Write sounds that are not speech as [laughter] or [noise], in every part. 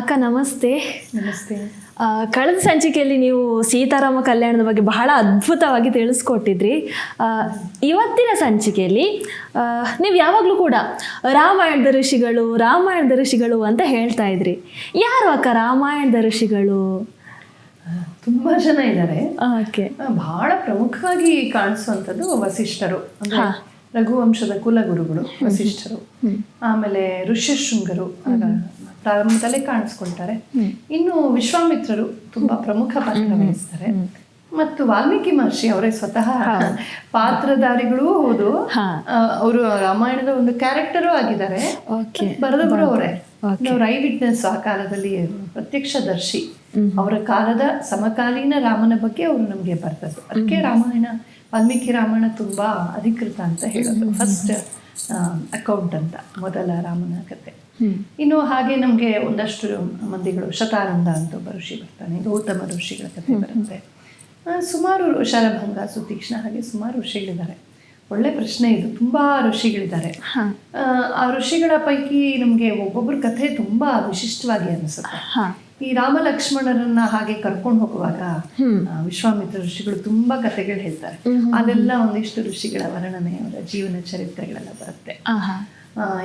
ಅಕ್ಕ ನಮಸ್ತೆ. ನಮಸ್ತೆ. ಕಳೆದ ಸಂಚಿಕೆಯಲ್ಲಿ ನೀವು ಸೀತಾರಾಮ ಕಲ್ಯಾಣದ ಬಗ್ಗೆ ಬಹಳ ಅದ್ಭುತವಾಗಿ ತಿಳಿಸ್ಕೊಟ್ಟಿದ್ರಿ. ಇವತ್ತಿನ ಸಂಚಿಕೆಯಲ್ಲಿ ನೀವು ಯಾವಾಗಲೂ ಕೂಡ ರಾಮಾಯಣದ ಋಷಿಗಳು ರಾಮಾಯಣದ ಋಷಿಗಳು ಅಂತ ಹೇಳ್ತಾ ಇದ್ರಿ. ಯಾರು ಅಕ್ಕ ರಾಮಾಯಣದ ಋಷಿಗಳು? ತುಂಬ ಜನ ಇದ್ದಾರೆ. ಓಕೆ. ಬಹಳ ಪ್ರಮುಖವಾಗಿ ಕಾಣಿಸುವಂಥದ್ದು ವಸಿಷ್ಠರು. ರಘುವಂಶದ ಕುಲಗುರುಗಳು ವಸಿಷ್ಠರು. ಆಮೇಲೆ ಋಷ್ಯಶೃಂಗರು ಪ್ರಾರಂಭದಲ್ಲೇ ಕಾಣಿಸ್ಕೊಳ್ತಾರೆ. ಇನ್ನು ವಿಶ್ವಾಮಿತ್ರರು ತುಂಬಾ ಪ್ರಮುಖ ಪಾತ್ರ ವಹಿಸ್ತಾರೆ. ಮತ್ತು ವಾಲ್ಮೀಕಿ ಮಹರ್ಷಿ ಅವರೇ ಸ್ವತಃ ಪಾತ್ರಧಾರಿಗಳು ಹೌದು. ಅವರು ರಾಮಾಯಣದ ಒಂದು ಕ್ಯಾರೆಕ್ಟರು ಆಗಿದ್ದಾರೆ. ಬರೆದವರು ಅವರೇ. ರೈ ಐ ವಿಟ್ನೆಸ್ ಆ ಕಾಲದಲ್ಲಿ ಪ್ರತ್ಯಕ್ಷದರ್ಶಿ. ಅವರ ಕಾಲದ ಸಮಕಾಲೀನ ರಾಮನ ಬಗ್ಗೆ ಅವರು ನಮಗೆ ಬರ್ತದ್ದು ಅದಕ್ಕೆ ರಾಮಾಯಣ ವಾಲ್ಮೀಕಿ ರಾಮಾಯಣ ತುಂಬಾ ಅಧಿಕೃತ ಅಂತ ಹೇಳೋದು. ಫಸ್ಟ್ ಅಕೌಂಟ್ ಅಂತ ಮೊದಲ ರಾಮನ ಕತೆ. ಇನ್ನು ಹಾಗೆ ನಮಗೆ ಒಂದಷ್ಟು ಮಂದಿಗಳು ಶತಾನಂದ ಅಂತ ಒಬ್ಬ ಋಷಿ ಬರ್ತಾನೆ ಗೌತಮ ಋಷಿಗಳ ಕಥೆ ಬರುತ್ತೆ. ಸುಮಾರು ಶರಭಂಗ ಸುತೀಕ್ಷ್ಣ ಹಾಗೆ ಸುಮಾರು ಋಷಿಗಳಿದ್ದಾರೆ. ಒಳ್ಳೆ ಪ್ರಶ್ನೆ ಇದು ತುಂಬಾ ಋಷಿಗಳಿದ್ದಾರೆ. ಆ, ಋಷಿಗಳ ಪೈಕಿ ನಮಗೆ ಒಬ್ಬೊಬ್ಬರ ಕಥೆ ತುಂಬಾ ವಿಶಿಷ್ಟವಾಗಿ ಅನಿಸುತ್ತೆ. ಈ ರಾಮ ಲಕ್ಷ್ಮಣರನ್ನ ಹಾಗೆ ಕರ್ಕೊಂಡು ಹೋಗುವಾಗ ವಿಶ್ವಾಮಿತ್ರ ಋಷಿಗಳು ತುಂಬಾ ಕಥೆಗಳು ಹೇಳ್ತಾರೆ. ಅದೆಲ್ಲ ಒಂದಿಷ್ಟು ಋಷಿಗಳ ವರ್ಣನೆ ಅವರ ಜೀವನ ಚರಿತ್ರೆಗಳೆಲ್ಲ ಬರುತ್ತೆ.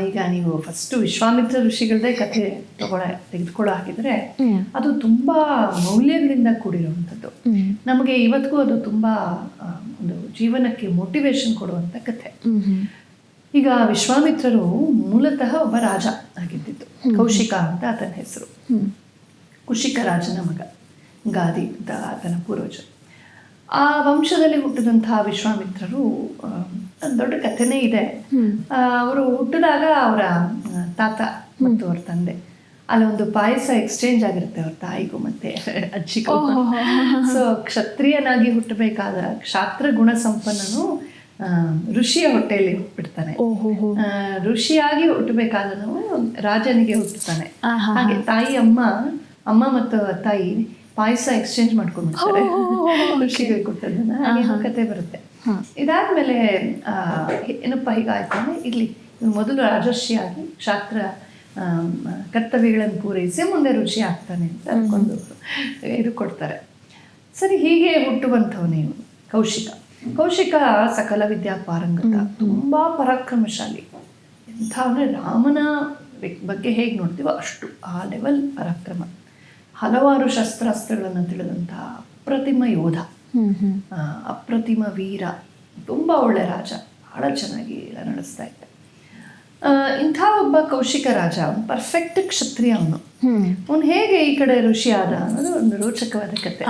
ಈಗ ನೀವು ಫಸ್ಟ್ ವಿಶ್ವಾಮಿತ್ರ ಋಷಿಗಳದೇ ಕಥೆ ತಗೊಳ ತೆಗೆದುಕೊಳ್ಳೋ ಹಾಕಿದ್ರೆ ಅದು ತುಂಬಾ ಮೌಲ್ಯಗಳಿಂದ ಕೂಡಿರುವಂಥದ್ದು. ನಮಗೆ ಇವತ್ತಿಗೂ ಅದು ತುಂಬಾ ಒಂದು ಜೀವನಕ್ಕೆ ಮೋಟಿವೇಶನ್ ಕೊಡುವಂಥ ಕಥೆ. ಈಗ ವಿಶ್ವಾಮಿತ್ರರು ಮೂಲತಃ ಒಬ್ಬ ರಾಜ ಆಗಿದ್ದಿದ್ದು. ಕೌಶಿಕ ಅಂತ ಆತನ ಹೆಸರು. ಕುಶಿಕ ರಾಜನ ಮಗ ಗಾದಿ ಅಂತ ಆತನ ಪೂರ್ವಜ ಆ ವಂಶದಲ್ಲಿ ಹುಟ್ಟಿದಂತಹ ವಿಶ್ವಾಮಿತ್ರರು ಒಂದ್ ದೊಡ್ಡ ಕಥೆನೇ ಇದೆ. ಅವರು ಹುಟ್ಟಿದಾಗ ಅವರ ತಾತ ಮತ್ತು ಅವ್ರ ತಂದೆ ಅಲ್ಲಿ ಒಂದು ಪಾಯಸ ಎಕ್ಸ್ಚೇಂಜ್ ಆಗಿರುತ್ತೆ ಅವ್ರ ತಾಯಿಗೂ ಮತ್ತೆ ಅಜ್ಜಿಗೂ. ಸೊ ಕ್ಷತ್ರಿಯನಾಗಿ ಹುಟ್ಟಬೇಕಾದ ಕ್ಷಾತ್ರ ಗುಣ ಸಂಪನ್ನನು ಆ, ಋಷಿಯ ಹೊಟ್ಟೆಯಲ್ಲಿ ಹುಟ್ಬಿಡ್ತಾನೆ. ಓಹೋ ಹೋ ಆ, ಋಷಿಯಾಗಿ ಹುಟ್ಟಬೇಕಾದನು ರಾಜನಿಗೆ ಹುಟ್ಟುತ್ತಾನೆ. ಹಾಗೆ ತಾಯಿ ಅಮ್ಮ ಅಮ್ಮ ಮತ್ತು ತಾಯಿ ಪಾಯಸ ಎಕ್ಸ್ಚೇಂಜ್ ಮಾಡ್ಕೊಂಡ್ಬಿಡ್ತಾರೆ. ಋಷಿಗೆ ಕೊಟ್ಟದನ್ನ ಕತೆ ಬರುತ್ತೆ. ಇದಾದ್ಮೇಲೆ ಏನಪ್ಪ ಹೀಗಾಯ್ತು ಅಂದರೆ ಇಲ್ಲಿ ಮೊದಲು ರಾಜರ್ಷಿಯಾಗಿ ಕ್ಷಾತ್ರ ಆಮ್, ಕರ್ತವ್ಯಗಳನ್ನು ಪೂರೈಸಿ ಮುಂದೆ ರುಚಿ ಆಗ್ತಾನೆ ಅಂತ ಅನ್ಕೊಂಡು ಇದು ಕೊಡ್ತಾರೆ. ಸರಿ ಹೀಗೆ ಹುಟ್ಟುವಂಥವನೇ ಇವನು ಕೌಶಿಕ. ಕೌಶಿಕ ಸಕಲ ವಿದ್ಯಾ ಪಾರಂಗತ ತುಂಬಾ ಪರಾಕ್ರಮಶಾಲಿ. ಎಂಥ ಅಂದರೆ ರಾಮನ ಬಗ್ಗೆ ಹೇಗೆ ನೋಡ್ತೀವೋ ಅಷ್ಟು ಆ ಲೆವೆಲ್ ಪರಾಕ್ರಮ. ಹಲವಾರು ಶಸ್ತ್ರಾಸ್ತ್ರಗಳನ್ನು ತಿಳಿದಂಥ ಅಪ್ರತಿಮ ಯೋಧ. ಅಪ್ರತಿಮ ವೀರ ತುಂಬ ಒಳ್ಳೆ ರಾಜ ಬಹಳ ಚೆನ್ನಾಗಿ ನಡೆಸ್ತಾ ಇದ್ದ. ಆ, ಇಂಥ ಒಬ್ಬ ಕೌಶಿಕ ರಾಜ ಅವನು ಪರ್ಫೆಕ್ಟ್ ಕ್ಷತ್ರಿಯ ಅವನು. ಅವನು ಹೇಗೆ ಈ ಕಡೆ ಋಷಿ ಆದ ಅನ್ನೋದು ಒಂದು ರೋಚಕವಾದ ಕತೆ.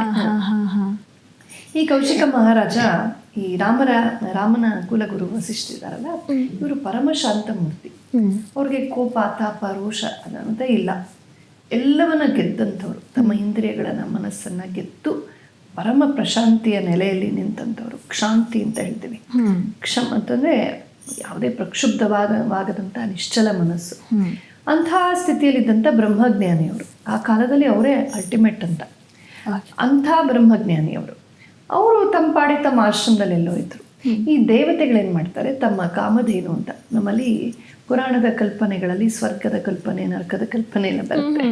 ಈ ಕೌಶಿಕ ಮಹಾರಾಜ ಈ ರಾಮರ ರಾಮನ ಕುಲಗುರು ವಸಿಷ್ಠ ಇದಾರಲ್ಲ ಇವರು ಪರಮ ಶಾಂತ ಮೂರ್ತಿ ಅವ್ರಿಗೆ ಕೋಪ ತಾಪ ರೋಷ ಅನ್ನೋದೇ ಇಲ್ಲ. ಎಲ್ಲವನ್ನ ಗೆದ್ದಂಥವ್ರು ತಮ್ಮ ಇಂದ್ರಿಯಗಳನ್ನ ಮನಸ್ಸನ್ನ ಗೆದ್ದು ಪರಮ ಪ್ರಶಾಂತಿಯ ನೆಲೆಯಲ್ಲಿ ನಿಂತಂಥವ್ರು. ಕ್ಷಾಂತಿ ಅಂತ ಹೇಳ್ತೀವಿ. ಕ್ಷಮ ಅಂತಂದ್ರೆ ಯಾವುದೇ ಪ್ರಕ್ಷುಬ್ಧವಾಗವಾಗದಂಥ ನಿಶ್ಚಲ ಮನಸ್ಸು. ಅಂತಹ ಸ್ಥಿತಿಯಲ್ಲಿದ್ದಂಥ ಬ್ರಹ್ಮಜ್ಞಾನಿಯವರು. ಆ ಕಾಲದಲ್ಲಿ ಅವರೇ ಅಲ್ಟಿಮೇಟ್ ಅಂತ. ಅಂಥ ಬ್ರಹ್ಮಜ್ಞಾನಿಯವರು. ಅವರು ತಮ್ಮ ಪಾಡಿ ತಮ್ಮ ಆಶ್ರಮದಲ್ಲಿ ಎಲ್ಲೋ ಇದ್ರು. ಈ ದೇವತೆಗಳೇನು ಮಾಡ್ತಾರೆ? ತಮ್ಮ ಕಾಮಧೇನು ಅಂತ. ನಮ್ಮಲ್ಲಿ ಪುರಾಣದ ಕಲ್ಪನೆಗಳಲ್ಲಿ ಸ್ವರ್ಗದ ಕಲ್ಪನೆ ನರಕದ ಕಲ್ಪನೆ ಎಲ್ಲ ಬರುತ್ತೆ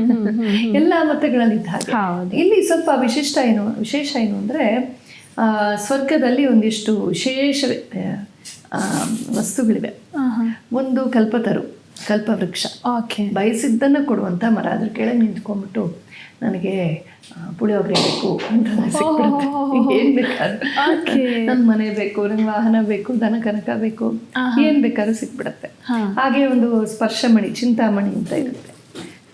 ಎಲ್ಲ ಮತಗಳಲ್ಲಿ ಹಾಗೆ. ಇಲ್ಲಿ ಸ್ವಲ್ಪ ವಿಶಿಷ್ಟ ಏನು ವಿಶೇಷ ಏನು ಅಂದರೆ ಸ್ವರ್ಗದಲ್ಲಿ ಒಂದಿಷ್ಟು ವಿಶೇಷ ವಸ್ತುಗಳಿವೆ. ಒಂದು ಕಲ್ಪತರು. ಕಲ್ಪವೃಕ್ಷ. ಓಕೆ. ಬಯಸಿದ್ದನ್ನು ಕೊಡುವಂಥ ಮರ. ಅದ್ರ ಕೆಳಗೆ ನಿಂತ್ಕೊಂಡ್ಬಿಟ್ಟು ನನಗೆ ಪುಳಿಯೋಗರೆ ಬೇಕು ಅಂತ ಏನ್ ಬೇಕಾದ್ರೂ. Okay. ನನ್ ಮನೆ ಬೇಕು ನಂಗೆ ವಾಹನ ಬೇಕು ದನ ಕನಕ ಬೇಕು. ಏನು ಬೇಕಾದ್ರೂ ಸಿಕ್ಬಿಡತ್ತೆ. ಹಾಗೆ ಒಂದು ಸ್ಪರ್ಶಮಣಿ ಚಿಂತಾಮಣಿ ಅಂತ ಇರುತ್ತೆ.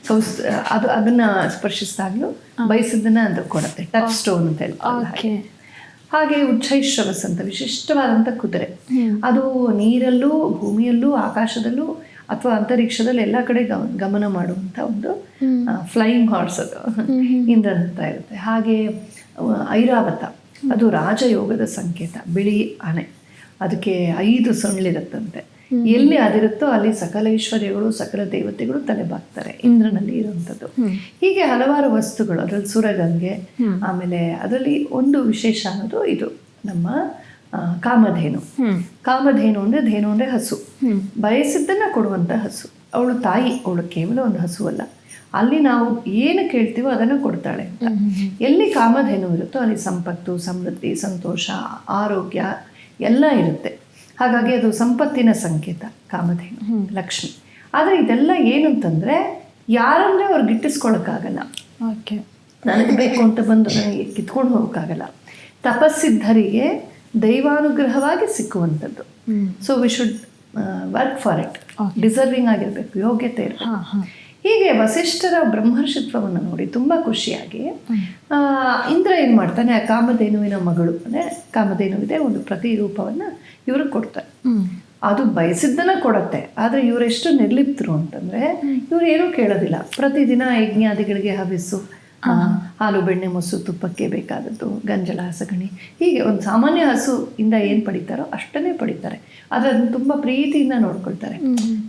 ಕೌಸ್ ಅದು ಅದನ್ನ ಸ್ಪರ್ಶಿಸಿದಾಗ್ಲೂ ಬಯಸಿದ್ದನ್ನ ಅದು ಕೊಡುತ್ತೆ. ಟಚ್ ಸ್ಟೋನ್ ಅಂತ ಹೇಳ್ತಾರೆ ಹಾಗೆ. ಉಚ್ಚೈಶ್ರವಸ್ ಅಂತ ವಿಶಿಷ್ಟವಾದಂಥ ಕುದುರೆ. ಅದು ನೀರಲ್ಲೂ ಭೂಮಿಯಲ್ಲೂ ಆಕಾಶದಲ್ಲೂ ಅಥವಾ ಅಂತರಿಕ್ಷದಲ್ಲಿ ಎಲ್ಲ ಕಡೆ ಗಮ- ಗಮನ ಮಾಡುವಂಥ ಒಂದು ಫ್ಲೈಯಿಂಗ್ ಹಾರ್ಸ್ ಅದು. ಇಂದ್ರನ್ ಅಂತ ಇರುತ್ತೆ. ಹಾಗೆ ಐರಾವತ ಅದು ರಾಜಯೋಗದ ಸಂಕೇತ ಬಿಳಿ ಆನೆ. ಅದಕ್ಕೆ ಐದು ಸೊಳ್ಳಿರುತ್ತಂತೆ. ಎಲ್ಲಿ ಅದಿರುತ್ತೋ ಅಲ್ಲಿ ಸಕಲ ಐಶ್ವರ್ಯಗಳು ಸಕಲ ದೇವತೆಗಳು ತಲೆಬಾಗ್ತಾರೆ ಇಂದ್ರನಲ್ಲಿ ಇರುವಂಥದ್ದು. ಹೀಗೆ ಹಲವಾರು ವಸ್ತುಗಳು ಅದರಲ್ಲಿ ಸುರಗಂಗೆ ಆಮೇಲೆ ಅದರಲ್ಲಿ ಒಂದು ವಿಶೇಷ ಅನ್ನೋದು ಇದು ನಮ್ಮ ಕಾಮಧೇನು. ಕಾಮಧೇನು ಅಂದ್ರೆ ಧೇನು ಅಂದ್ರೆ ಹಸು. ಬಯಸಿದ್ದನ್ನ ಕೊಡುವಂಥ ಹಸು. ಅವಳು ತಾಯಿ ಅವಳು ಕೇವಲ ಒಂದು ಹಸು ಅಲ್ಲ ಅಲ್ಲಿ ನಾವು ಏನು ಕೇಳ್ತೀವೋ ಅದನ್ನು ಕೊಡ್ತಾಳೆ ಅಂತ. ಎಲ್ಲಿ ಕಾಮಧೇನು ಇರುತ್ತೋ ಅಲ್ಲಿ ಸಂಪತ್ತು ಸಮೃದ್ಧಿ ಸಂತೋಷ ಆರೋಗ್ಯ ಎಲ್ಲ ಇರುತ್ತೆ. ಹಾಗಾಗಿ ಅದು ಸಂಪತ್ತಿನ ಸಂಕೇತ ಕಾಮಧೇನು ಲಕ್ಷ್ಮಿ. ಆದರೆ ಇದೆಲ್ಲ ಏನು ಅಂತಂದರೆ ಯಾರನ್ನೇ ಅವ್ರು ಗಿಟ್ಟಿಸ್ಕೊಳಕ್ಕಾಗಲ್ಲ. ಓಕೆ. ನನಗೆ ಬೇಕು ಅಂತ ಬಂದು ನನಗೆ ಕಿತ್ಕೊಂಡು ಹೋಗೋಕ್ಕಾಗಲ್ಲ. ತಪಸ್ಸಿದ್ಧರಿಗೆ ದೈವಾನುಗ್ರಹವಾಗಿ ಸಿಕ್ಕುವಂಥದ್ದು. So we should work for it deserving ಆಗಿರಬೇಕು ಯೋಗ್ಯತೆ ಇರಬೇಕು. ಹೀಗೆ ವಸಿಷ್ಠರ ಬ್ರಹ್ಮರ್ಷಿತ್ವವನ್ನು ನೋಡಿ ತುಂಬ ಖುಷಿಯಾಗಿ ಇಂದ್ರ ಏನು ಮಾಡ್ತಾನೆ ಆ ಕಾಮಧೇನುವಿನ ಮಗಳು ಅಂದರೆ ಕಾಮಧೇನುವಿದೆ ಒಂದು ಪ್ರತಿರೂಪವನ್ನು ಇವ್ರಿಗೆ ಕೊಡ್ತಾರೆ. ಅದು ಬಯಸಿದ್ದನ್ನ ಕೊಡತ್ತೆ ಆದರೆ ಇವರೆಷ್ಟು ನಿರ್ಲಿಪ್ತರು ಅಂತಂದ್ರೆ ಇವ್ರು ಏನೂ ಕೇಳೋದಿಲ್ಲ. ಪ್ರತಿದಿನ ಯಜ್ಞಾದಿಗಳಿಗೆ ಹವಿಸ್ಸು ಹಾಲು ಬೆಣ್ಣೆ ಮೊಸರು ತುಪ್ಪಕ್ಕೆ ಬೇಕಾದದ್ದು ಗಂಜಲ ಹಸಗಣಿ. ಹೀಗೆ ಒಂದು ಸಾಮಾನ್ಯ ಹಸು ಇಂದ ಏನು ಪಡಿತಾರೋ ಅಷ್ಟನ್ನೇ ಪಡಿತಾರೆ. ಆದರೆ ಅದನ್ನು ತುಂಬ ಪ್ರೀತಿಯಿಂದ ನೋಡ್ಕೊಳ್ತಾರೆ.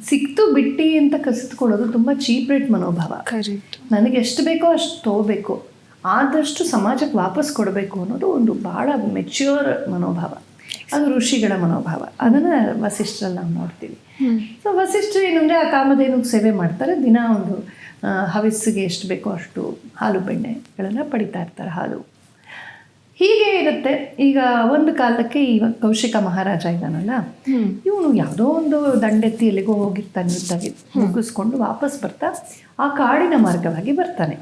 ಸಿಕ್ತು ಬಿಟ್ಟಿ ಅಂತ ಕಸಿದುಕೊಳ್ಳೋದು ತುಂಬ ಚೀಪ್ ರೇಟ್ ಮನೋಭಾವ. ನನಗೆ ಎಷ್ಟು ಬೇಕೋ ಅಷ್ಟು ತಗೋಬೇಕು. ಆದಷ್ಟು ಸಮಾಜಕ್ಕೆ ವಾಪಸ್ ಕೊಡಬೇಕು ಅನ್ನೋದು ಒಂದು ಭಾಳ ಮೆಚ್ಯೂರ್ ಮನೋಭಾವ. ಅದು ಋಷಿಗಳ ಮನೋಭಾವ. ಅದನ್ನು ವಸಿಷ್ಠರಲ್ಲಿ ನಾವು ನೋಡ್ತೀವಿ. ಸೊ ವಸಿಷ್ಠರು ಏನಂದರೆ ಆ ಕಾಮಧೇನು ಸೇವೆ ಮಾಡ್ತಾರೆ. ದಿನ ಒಂದು ಹವಿಸ್ಸಿಗೆ ಎಷ್ಟು ಬೇಕೋ ಅಷ್ಟು ಹಾಲು ಬೆಣ್ಣೆಗಳನ್ನು ಪಡಿತಾ ಇರ್ತಾರೆ ಹಾಲು. ಹೀಗೆ ಇರುತ್ತೆ. ಈಗ ಒಂದು ಕಾಲಕ್ಕೆ ಈ ಕೌಶಿಕ ಮಹಾರಾಜ ಇದ್ದಾನಲ್ಲ ಇವನು ಯಾವುದೋ ಒಂದು ದಂಡೆತ್ತಿ ಎಲ್ಲಿಗೋ ಹೋಗಿರ್ತಾನೆ ಯುದ್ಧಗೆ ಮುಗಿಸ್ಕೊಂಡು ವಾಪಸ್ ಬರ್ತಾ ಆ ಕಾಡಿನ ಮಾರ್ಗವಾಗಿ ಬರ್ತಾನೆ.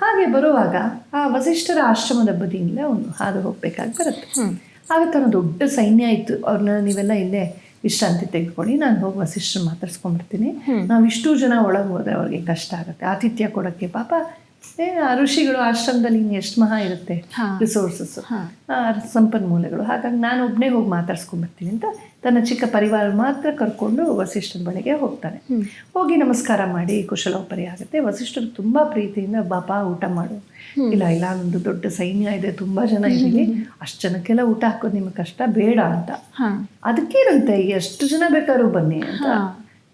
ಹಾಗೆ ಬರುವಾಗ ಆ ವಸಿಷ್ಠರ ಆಶ್ರಮದ ಬದಿಯಿಂದ ಅವನು ಹಾದು ಹೋಗ್ಬೇಕಾಗಿ ಬರುತ್ತೆ. ಆಗ ತನ್ನ ದೊಡ್ಡ ಸೈನ್ಯ ಇತ್ತು. ಅವ್ರನ್ನ ನೀವೆಲ್ಲ ಇಲ್ಲೇ ವಿಶ್ರಾಂತಿ ತೆಗೆದುಕೊಳ್ಳಿ ನಾನು ಹೋಗಿ ವಸಿಷ್ಠರು ಮಾತಾಡ್ಸ್ಕೊಂಡ್ಬಿಡ್ತೀನಿ ನಾವು ಇಷ್ಟು ಜನ ಒಳಗೆ ಹೋದ್ರೆ ಅವ್ರಿಗೆ ಕಷ್ಟ ಆಗುತ್ತೆ. ಆತಿಥ್ಯ ಕೊಡೋಕ್ಕೆ ಪಾಪ ಋಷಿಗಳು ಆಶ್ರಮದಲ್ಲಿ ಇನ್ನು ಎಷ್ಟು ಮಹಾ ಇರುತ್ತೆ? ರಿಸೋರ್ಸಸ್ ಸಂಪನ್ಮೂಲಗಳು. ಹಾಗಾಗಿ ನಾನು ಒಬ್ಬನೇ ಹೋಗಿ ಮಾತಾಡ್ಸ್ಕೊಂಡ್ಬರ್ತೀನಿ ಅಂತ ತನ್ನ ಚಿಕ್ಕ ಪರಿವಾರ ಮಾತ್ರ ಕರ್ಕೊಂಡು ವಸಿಷ್ಠನ ಬಳಿಗೆ ಹೋಗ್ತಾನೆ. ಹೋಗಿ ನಮಸ್ಕಾರ ಮಾಡಿ ಕುಶಲೋಪರಿ ಆಗುತ್ತೆ. ವಸಿಷ್ಠರು ತುಂಬ ಪ್ರೀತಿಯಿಂದ ಬಾಬಾ ಊಟ ಮಾಡು. ಇಲ್ಲ ಇಲ್ಲ ಒಂದು ದೊಡ್ಡ ಸೈನ್ಯ ಇದೆ ತುಂಬಾ ಜನ ಇದ್ದೀವಿ ಅಷ್ಟು ಜನಕ್ಕೆಲ್ಲ ಊಟ ಹಾಕೋದು ನಿಮಗೆ ಕಷ್ಟ ಬೇಡ ಅಂತ. ಅದಕ್ಕೆ ಅದಕ್ಕೇನಂತೆ ಎಷ್ಟು ಜನ ಬೇಕಾದ್ರೂ ಬನ್ನಿ ಅಂತ.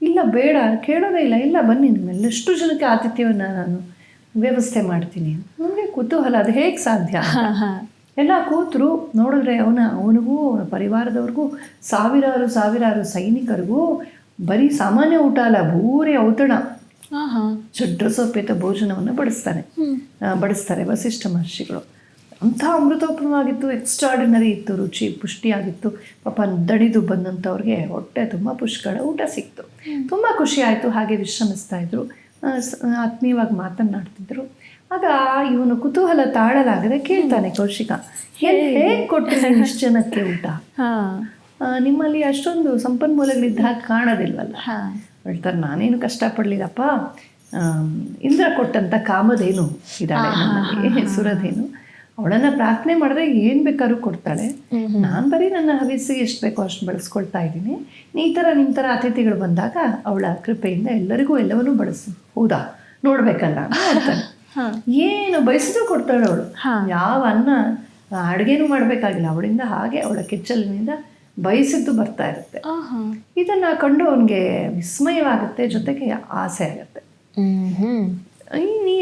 ಇಲ್ಲ ಬೇಡ ಕೇಳೋದೇ ಇಲ್ಲ. ಇಲ್ಲ ಬನ್ನಿ ನಿಮ್ಮೆಲ್ಲಷ್ಟು ಜನಕ್ಕೆ ಆತಿಥ್ಯವನ್ನು ನಾನು ವ್ಯವಸ್ಥೆ ಮಾಡ್ತೀನಿ. ನನಗೆ ಕುತೂಹಲ ಅದು ಹೇಗೆ ಸಾಧ್ಯ? ಎಲ್ಲ ಕೂತರು ನೋಡಿದ್ರೆ ಅವನ ಅವನಿಗೂ ಅವನ ಪರಿವಾರದವ್ರಿಗೂ ಸಾವಿರಾರು ಸಾವಿರಾರು ಸೈನಿಕರಿಗೂ ಬರೀ ಸಾಮಾನ್ಯ ಊಟ ಅಲ್ಲ ಭೂರಿ ಔತಣ. ಷಡ್ರಸೋಪೇತ ಭೋಜನವನ್ನು ಬಡಿಸ್ತಾನೆ ಬಡಿಸ್ತಾರೆ ವಸಿಷ್ಠ ಮಹರ್ಷಿಗಳು. ಅಂಥ ಅಮೃತೋಪಮವಾಗಿತ್ತು ಎಕ್ಸ್ಟ್ರಾರ್ಡಿನರಿ ಇತ್ತು ರುಚಿ ಪುಷ್ಟಿಯಾಗಿತ್ತು. ಪಾಪ ದಣಿದು ಬಂದಂಥವ್ರಿಗೆ ಹೊಟ್ಟೆ ತುಂಬ ಪುಷ್ಕಳ ಊಟ ಸಿಕ್ತು. ತುಂಬ ಖುಷಿ ಆಯಿತು ಹಾಗೆ ವಿಶ್ರಮಿಸ್ತಾ ಇದ್ರು. ಆತ್ಮೀಯವಾಗಿ ಮಾತನಾಡ್ತಿದ್ರು ಆಗ ಇವನು ಕುತೂಹಲ ತಾಳಲಾಗದೆ ಕೇಳ್ತಾನೆ ಕೌಶಿಕ ಹೇಗೆ ಕೊಟ್ಟರೆ ಇಷ್ಟು ಜನಕ್ಕೆ ಊಟ? ಹಾಂ. ನಿಮ್ಮಲ್ಲಿ ಅಷ್ಟೊಂದು ಸಂಪನ್ಮೂಲಗಳಿದ್ದ ಹಾಗೆ ಕಾಣೋದಿಲ್ವಲ್ಲ? ಹೇಳ್ತಾರೆ ನಾನೇನು ಕಷ್ಟಪಡಲಿಲ್ಲಪ್ಪ. ಇಂದ್ರ ಕೊಟ್ಟಂತ ಕಾಮಧೇನು ಇದ್ದಾಳೆ ಸುರಧೇನು. ಅವಳನ್ನ ಪ್ರಾರ್ಥನೆ ಮಾಡಿದ್ರೆ ಏನು ಬೇಕಾದ್ರೂ ಕೊಡ್ತಾಳೆ. ನಾನು ಬರೀ ನನ್ನ ಹವಿಸ್ಸಿಗೆ ಎಷ್ಟು ಬೇಕೋ ಅಷ್ಟು ಬಳಸ್ಕೊಳ್ತಾ ಇದ್ದೀನಿ. ಈ ಥರ ನಿಮ್ಮ ಥರ ಅತಿಥಿಗಳು ಬಂದಾಗ ಅವಳ ಕೃಪೆಯಿಂದ ಎಲ್ಲರಿಗೂ ಎಲ್ಲವನ್ನೂ ಬಳಸು. ಹೌದಾ? ನೋಡ್ಬೇಕಲ್ಲ [laughs] ಏನು ಬಯಸಿದ್ರು ಕೊಡ್ತಾಳೆ ಅವಳು. ಯಾವ ಅನ್ನ ಅಡುಗೆನೂ ಮಾಡಬೇಕಾಗಿಲ್ಲ. ಅವಳಿಂದ ಹಾಗೆ ಅವಳ ಕೆಚ್ಚಲಿನಿಂದ ಬಯಸಿದ್ದು ಬರ್ತಾ ಇರುತ್ತೆ. ಇದನ್ನ ಕಂಡು ಅವನಿಗೆ ವಿಸ್ಮಯವಾಗುತ್ತೆ ಜೊತೆಗೆ ಆಸೆ ಆಗುತ್ತೆ.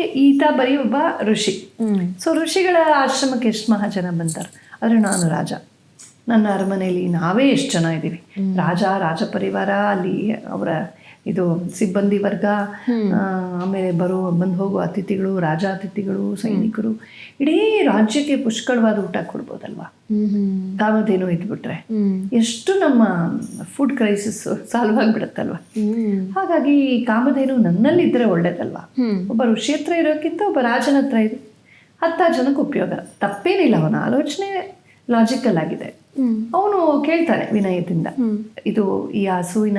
ಈತ ಬರೀ ಒಬ್ಬ ಋಷಿ. ಸೊ ಋಷಿಗಳ ಆಶ್ರಮಕ್ಕೆ ಎಷ್ಟು ಮಹಾಜನ ಬಂತಾರೆ? ಆದರೆ ನಾನು ರಾಜ. ನನ್ನ ಅರಮನೆಯಲ್ಲಿ ನಾವೇ ಎಷ್ಟು ಜನ ಇದ್ದೀವಿ. ರಾಜ ರಾಜ ಪರಿವಾರ ಅಲ್ಲಿ ಅವರ ಇದು ಸಿಬ್ಬಂದಿ ವರ್ಗ ಆಮೇಲೆ ಬರೋ ಬಂದು ಹೋಗೋ ಅತಿಥಿಗಳು ರಾಜ ಅತಿಥಿಗಳು ಸೈನಿಕರು ಇಡೀ ರಾಜ್ಯಕ್ಕೆ ಪುಷ್ಕಳವಾದ ಊಟ ಕೊಡ್ಬೋದಲ್ವಾ? ಕಾಮಧೇನು ಇದ್ಬಿಟ್ರೆ. ಎಷ್ಟು ನಮ್ಮ ಫುಡ್ ಕ್ರೈಸಿಸ್ ಸಾಲ್ವ್ ಆಗಿಬಿಡುತ್ತಲ್ವ? ಹಾಗಾಗಿ ಈ ಕಾಮಧೇನು ನನ್ನಲ್ಲಿದ್ದರೆ ಒಳ್ಳೇದಲ್ವಾ. ಒಬ್ಬ ಋಷಿ ಹತ್ರ ಇರೋಕ್ಕಿಂತ ಒಬ್ಬ ರಾಜನ ಹತ್ರ ಇದೆ ಹತ್ತಾರು ಜನಕ್ಕೆ ಉಪಯೋಗ. ತಪ್ಪೇನಿಲ್ಲ ಅವನ ಆಲೋಚನೆ ಲಾಜಿಕಲ್ ಆಗಿದೆ. ಅವನು ಕೇಳ್ತಾನೆ ವಿನಯದಿಂದ. ಇದು ಈ ಹಸುವಿನ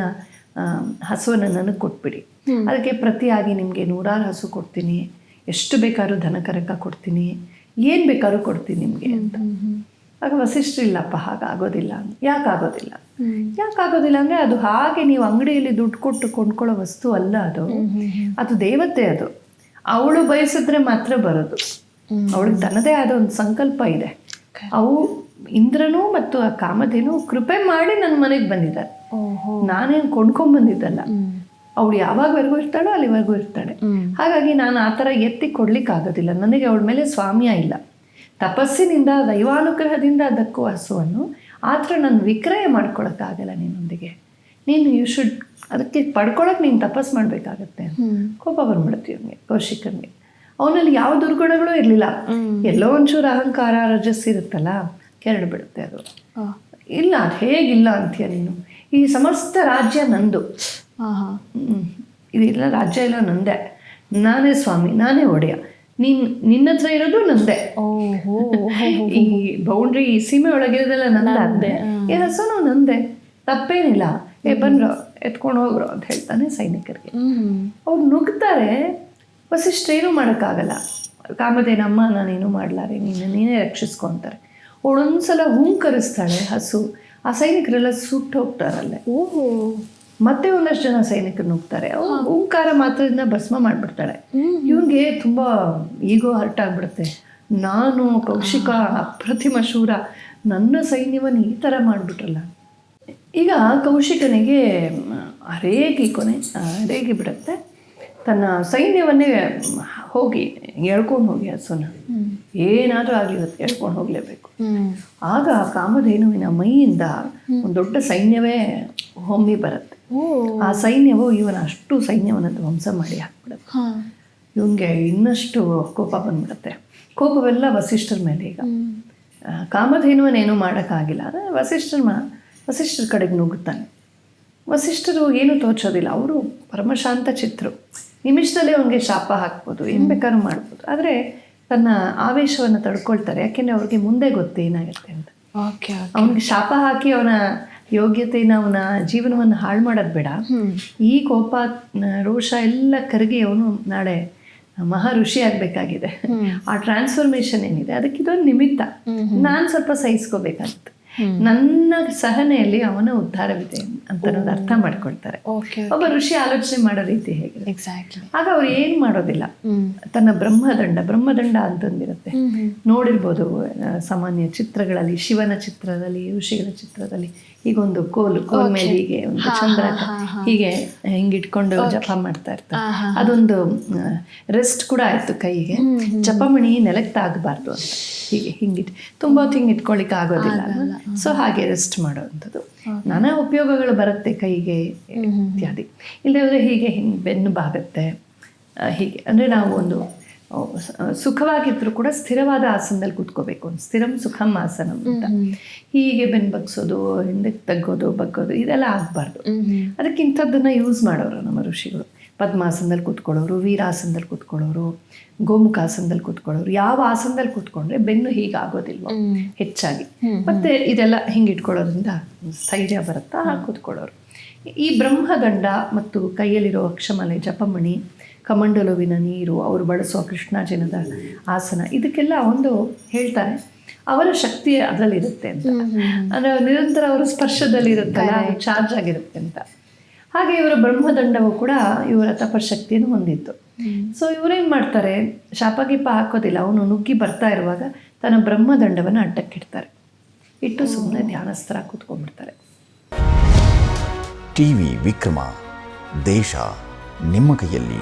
ಹಸುವನ್ನು ನನಗೆ ಕೊಟ್ಬಿಡಿ. ಅದಕ್ಕೆ ಪ್ರತಿಯಾಗಿ ನಿಮಗೆ ನೂರಾರು ಹಸು ಕೊಡ್ತೀನಿ. ಎಷ್ಟು ಬೇಕಾದ್ರೂ ದನಕರಕ ಕೊಡ್ತೀನಿ. ಏನು ಬೇಕಾದ್ರೂ ಕೊಡ್ತೀನಿ ನಿಮಗೆ ಅಂತ. ಆಗ ವಸಿಷ್ಠ ಇಲ್ಲಪ್ಪ ಹಾಗಾಗೋದಿಲ್ಲ ಯಾಕಾಗೋದಿಲ್ಲ? ಆಗೋದಿಲ್ಲ ಯಾಕೆ ಆಗೋದಿಲ್ಲ ಅಂದರೆ ಅದು ಹಾಗೆ ನೀವು ಅಂಗಡಿಯಲ್ಲಿ ದುಡ್ಡು ಕೊಟ್ಟು ಕೊಂಡ್ಕೊಳ್ಳೋ ವಸ್ತು ಅಲ್ಲ ಅದು. ಅದು ದೇವತೆ ಅದು. ಅವಳು ಬಯಸಿದ್ರೆ ಮಾತ್ರ ಬರೋದು. ಅವಳಿಗೆ ತನ್ನದೇ ಆದ ಒಂದು ಸಂಕಲ್ಪ ಇದೆ. ಅವು ಇಂದ್ರನೂ ಮತ್ತು ಆ ಕಾಮಧೇನು ಕೃಪೆ ಮಾಡಿ ನನ್ನ ಮನೆಗೆ ಬಂದಿದ್ದಾರೆ. ನಾನೇನು ಕೊಂಡ್ಕೊಂಡ್ಬಂದಿದ್ದಲ್ಲ ಅವಳು ಯಾವಾಗವರೆಗೂ ಇರ್ತಾಳೋ ಅಲ್ಲಿವರೆಗೂ ಇರ್ತಾಳೆ. ಹಾಗಾಗಿ ನಾನು ಆ ಥರ ಎತ್ತಿ ಕೊಡ್ಲಿಕ್ಕಾಗೋದಿಲ್ಲ ನನಗೆ ಅವಳ ಮೇಲೆ ಸ್ವಾಮ್ಯ ಇಲ್ಲ. ತಪಸ್ಸಿನಿಂದ ದೈವಾನುಗ್ರಹದಿಂದ ದಕ್ಕುವ ಹಸುವನ್ನು ಆ ಥರ ನಾನು ವಿಕ್ರಯ ಮಾಡ್ಕೊಳಕ್ಕಾಗಲ್ಲ ನಿನ್ನೊಂದಿಗೆ. ನೀನು ಯು ಶುಡ್ ಅದಕ್ಕೆ ಪಡ್ಕೊಳಕ್ಕೆ ನೀನು ತಪಸ್ ಮಾಡಬೇಕಾಗತ್ತೆ ಕೋಪ ಬಂದ್ಬಿಡುತ್ತೆ ಅವನಿಗೆ ಕೌಶಿಕನಿಗೆ. ಅವನಲ್ಲಿ ಯಾವ ದುರ್ಗುಣಗಳು ಇರಲಿಲ್ಲ. ಎಲ್ಲೋ ಒಂಚೂರು ಅಹಂಕಾರ ರಜಸ್ ಇರುತ್ತಲ್ಲ ಕೆರಡು ಬಿಡುತ್ತೆ ಅದು. ಇಲ್ಲ ಅದು ಹೇಗಿಲ್ಲ ಅಂತೀಯ ನೀನು. ಈ ಸಮಸ್ತ ರಾಜ್ಯ ನಂದು. ಇದೆಲ್ಲ ರಾಜ್ಯ ಎಲ್ಲ ನಂದೆ. ನಾನೇ ಸ್ವಾಮಿ ನಾನೇ ಒಡೆಯ. ನಿನ್ ನಿನ್ನ ಹತ್ರ ಇರೋದು ನಂದೆ. ಈ ಬೌಂಡ್ರಿ ಈ ಸೀಮೆ ಒಳಗಿರೋದೆಲ್ಲ ನಂದೆ ಈ ಹಸನು ನಂದೆ. ತಪ್ಪೇನಿಲ್ಲ. ಏ ಬಂದ್ರು ಎತ್ಕೊಂಡು ಹೋಗ್ರು ಅಂತ ಹೇಳ್ತಾನೆ ಸೈನಿಕರಿಗೆ. ಅವ್ರು ನುಗ್ತಾರೆ. ವಸಿಷ್ಠೇನು ಏನೂ ಮಾಡೋಕ್ಕಾಗಲ್ಲ. ಕಾಮಧೇನಮ್ಮ ನಾನೇನು ಮಾಡಲಾರೆ ನೀನು ನೀನೇ ರಕ್ಷಿಸ್ಕೊಂತಾರೆ. ಅವಳೊಂದ್ಸಲ ಹೂಂಕರಿಸ್ತಾಳೆ ಹಸು. ಆ ಸೈನಿಕರೆಲ್ಲ ಸುಟ್ಟು ಹೋಗ್ತಾರಲ್ಲೇ ಓಹೋ ಮತ್ತೆ ಒಂದಷ್ಟು ಜನ ಸೈನಿಕರು ನುಗ್ತಾರೆ. ಓಂಕಾರ ಮಾತ್ರದಿಂದ ಭಸ್ಮ ಮಾಡ್ಬಿಡ್ತಾಳೆ ಇವನ್ಗೆ ತುಂಬಾ ಈಗೋ ಹರ್ಟ್ ಆಗ್ಬಿಡುತ್ತೆ. ನಾನು ಕೌಶಿಕ ಅಪ್ರತಿಮ ಶೂರ ನನ್ನ ಸೈನ್ಯವನ್ನು ಈ ಥರ ಮಾಡಿಬಿಟ್ರಲ್ಲ. ಈಗ ಕೌಶಿಕನಿಗೆ ಅರೇಗಿ ಕೊನೆ ಅರೇಗಿ ರೇಗಿ ಬಿಡುತ್ತೆ. ತನ್ನ ಸೈನ್ಯವನ್ನೇ ಹೋಗಿ ಎಳ್ಕೊಂಡು ಹೋಗಿ ಹಸುನ ಏನಾದರೂ ಆಗಲಿ ಇವತ್ತು ಎಳ್ಕೊಂಡು ಹೋಗಲೇಬೇಕು. ಆಗ ಕಾಮಧೇನುವಿನ ಮೈಯಿಂದ ಒಂದು ದೊಡ್ಡ ಸೈನ್ಯವೇ ಹೊಮ್ಮಿ ಬರುತ್ತೆ. ಆ ಸೈನ್ಯವು ಇವನ ಅಷ್ಟು ಸೈನ್ಯವನ್ನು ಧ್ವಂಸ ಮಾಡಿ ಹಾಕ್ಬಿಡುತ್ತೆ. ಇವನ್ಗೆ ಇನ್ನಷ್ಟು ಕೋಪ ಬಂದ್ಬಿಡುತ್ತೆ. ಕೋಪವೆಲ್ಲ ವಸಿಷ್ಠರ ಮೇಲೆ ಈಗ. ಕಾಮಧೇನುವನೇನು ಮಾಡೋಕ್ಕಾಗಿಲ್ಲ. ಅಂದರೆ ವಸಿಷ್ಠರ ಮ ವಸಿಷ್ಠರ ಕಡೆಗೆ ನುಗ್ಗುತ್ತಾನೆ. ವಸಿಷ್ಠರು ಏನೂ ತೋಚೋದಿಲ್ಲ ಅವರು ಪರಮಶಾಂತ ಚಿತ್ರರು ನಿಮಿಷದಲ್ಲೇ ಅವನಿಗೆ ಶಾಪ ಹಾಕ್ಬೋದು ಏನು ಬೇಕಾದ್ರೂ ಮಾಡ್ಬೋದು. ಆದರೆ ತನ್ನ ಆವೇಶವನ್ನು ತಡ್ಕೊಳ್ತಾರೆ ಯಾಕೆಂದರೆ ಅವ್ರಿಗೆ ಮುಂದೆ ಗೊತ್ತು ಏನಾಗುತ್ತೆ ಅಂತ. ಓಕೆ ಅವನಿಗೆ ಶಾಪ ಹಾಕಿ ಅವನ ಯೋಗ್ಯತೆನ ಅವನ ಜೀವನವನ್ನು ಹಾಳು ಮಾಡೋದು ಬೇಡ. ಈ ಕೋಪ ರೋಷ ಎಲ್ಲ ಕರಗಿ ಅವನು ನಾಳೆ ಮಹಾ ಋಷಿ ಆಗಬೇಕಾಗಿದೆ ಆ ಟ್ರಾನ್ಸ್ಫಾರ್ಮೇಶನ್ ಏನಿದೆ? ಅದಕ್ಕೆ ಇದೊಂದು ನಿಮಿತ್ತ ನಾನು ಸ್ವಲ್ಪ ಸಹಿಸ್ಕೋಬೇಕಾಗಿತ್ತು. ನನ್ನ ಸಹನೆಯಲ್ಲಿ ಅವನ ಉದ್ಧಾರವಿದೆ ಅಂತ ಅರ್ಥ ಮಾಡ್ಕೊಳ್ತಾರೆ. ಒಬ್ಬ ಋಷಿ ಆಲೋಚನೆ ಮಾಡೋ ರೀತಿ ಹೇಗೆ ಎಕ್ಸಾಕ್ಟ್ಲಿ ಆಗ ಅವ್ರು ಏನ್ ಮಾಡೋದಿಲ್ಲ. ತನ್ನ ಬ್ರಹ್ಮದಂಡ ಬ್ರಹ್ಮದಂಡ ಅಂತಂದಿರುತ್ತೆ. ನೋಡಿರ್ಬೋದು ಸಾಮಾನ್ಯ ಚಿತ್ರಗಳಲ್ಲಿ ಶಿವನ ಚಿತ್ರದಲ್ಲಿ ಋಷಿಗಳ ಚಿತ್ರದಲ್ಲಿ ಈಗೊಂದು ಕೋಲು ಕೋಲ್ ಮೇಲೆ ಹೀಗೆ ಒಂದು ಚಂದ್ರ ಹೀಗೆ ಹಿಂಗಿಟ್ಕೊಂಡು ಜಪ ಮಾಡ್ತಾ ಇರ್ತಾರೆ. ಅದೊಂದು ರೆಸ್ಟ್ ಕೂಡ ಆಯ್ತು ಕೈಗೆ. ಜಪಮಣಿ ನೆಲಕ್ಕೆ ತಾಗಬಾರ್ದು ಅಂತ. ಹೀಗೆ ಹಿಂಗಿಟ್ ತುಂಬ ಹೊತ್ತು ಹಿಂಗೆ ಇಟ್ಕೊಳ್ಳಿಕ್ಕೆ ಆಗೋದಿಲ್ಲ ಸೊ ಹಾಗೆ ರೆಸ್ಟ್ ಮಾಡೋವಂಥದ್ದು. ನಾನಾ ಉಪಯೋಗಗಳು ಬರುತ್ತೆ ಕೈಗೆ ಇತ್ಯಾದಿ. ಇಲ್ಲದ್ರೆ ಹೀಗೆ ಹಿಂಗೆ ಬೆನ್ನು ಬಾಗುತ್ತೆ. ಹೀಗೆ. ಅಂದರೆ ನಾವು ಒಂದು ಸುಖವಾಗಿದ್ರೂ ಕೂಡ ಸ್ಥಿರವಾದ ಆಸನದಲ್ಲಿ ಕೂತ್ಕೋಬೇಕು. ಒಂದು ಸ್ಥಿರಂ ಸುಖಂ ಆಸನಂ ಅಂತ. ಹೀಗೆ ಬೆನ್ ಬಗ್ಸೋದು ಹಿಂದಕ್ಕೆ ತಗ್ಗೋದು ಬಗ್ಗೋದು ಇದೆಲ್ಲ ಆಗಬಾರ್ದು. ಅದಕ್ಕೆ ಇಂಥದ್ದನ್ನು ಯೂಸ್ ಮಾಡೋರು ನಮ್ಮ ಋಷಿಗಳು. ಪದ್ಮಾಸನದಲ್ಲಿ ಕೂತ್ಕೊಳ್ಳೋರು ವೀರಾಸನದಲ್ಲಿ ಕೂತ್ಕೊಳ್ಳೋರು ಗೋಮುಖಾಸನದಲ್ಲಿ ಕೂತ್ಕೊಳ್ಳೋರು ಯಾವ ಆಸನದಲ್ಲಿ ಕೂತ್ಕೊಂಡ್ರೆ ಬೆನ್ನು ಹೀಗಾಗೋದಿಲ್ವ ಹೆಚ್ಚಾಗಿ. ಮತ್ತೆ ಇದೆಲ್ಲ ಹಿಂಗೆ ಇಟ್ಕೊಳ್ಳೋದ್ರಿಂದ ಸ್ಥೈರ್ಯ ಬರುತ್ತಾ ಕೂತ್ಕೊಳ್ಳೋರು. ಈ ಬ್ರಹ್ಮಗಂಡ ಮತ್ತು ಕೈಯಲ್ಲಿರೋ ಅಕ್ಷಮಲೆ ಜಪಮಣಿ ಕಮಂಡಲುವಿನ ನೀರು ಅವರು ಬಳಸುವ ಕೃಷ್ಣಾಜಿನದ ಆಸನ ಇದಕ್ಕೆಲ್ಲ ಒಂದು ಹೇಳ್ತಾರೆ ಅವರ ಶಕ್ತಿ ಅದರಲ್ಲಿರುತ್ತೆ ಅಂತ. ಅಂದರೆ ನಿರಂತರ ಅವರ ಸ್ಪರ್ಶದಲ್ಲಿರುತ್ತಲ್ಲ ಅದು ಚಾರ್ಜ್ ಆಗಿರುತ್ತೆ ಅಂತ. ಹಾಗೆ ಇವರ ಬ್ರಹ್ಮದಂಡವು ಕೂಡ ಇವರ ತಪಶಕ್ತಿಯನ್ನು ಹೊಂದಿತ್ತು. ಸೊ ಇವರೇನು ಮಾಡ್ತಾರೆ ಶಾಪ ಗೀಪ ಹಾಕೋದಿಲ್ಲ ಅವನು ನುಗ್ಗಿ ಬರ್ತಾ ಇರುವಾಗ ತನ್ನ ಬ್ರಹ್ಮದಂಡವನ್ನು ಅಡ್ಡಕ್ಕಿಡ್ತಾರೆ. ಇಟ್ಟು ಸುಮ್ಮನೆ ಧ್ಯಾನಸ್ಥರ ಕೂತ್ಕೊಂಡ್ಬಿಡ್ತಾರೆ. ಟಿವಿ ವಿಕ್ರಮ ದೇಶ ನಿಮ್ಮ ಕೈಯಲ್ಲಿ.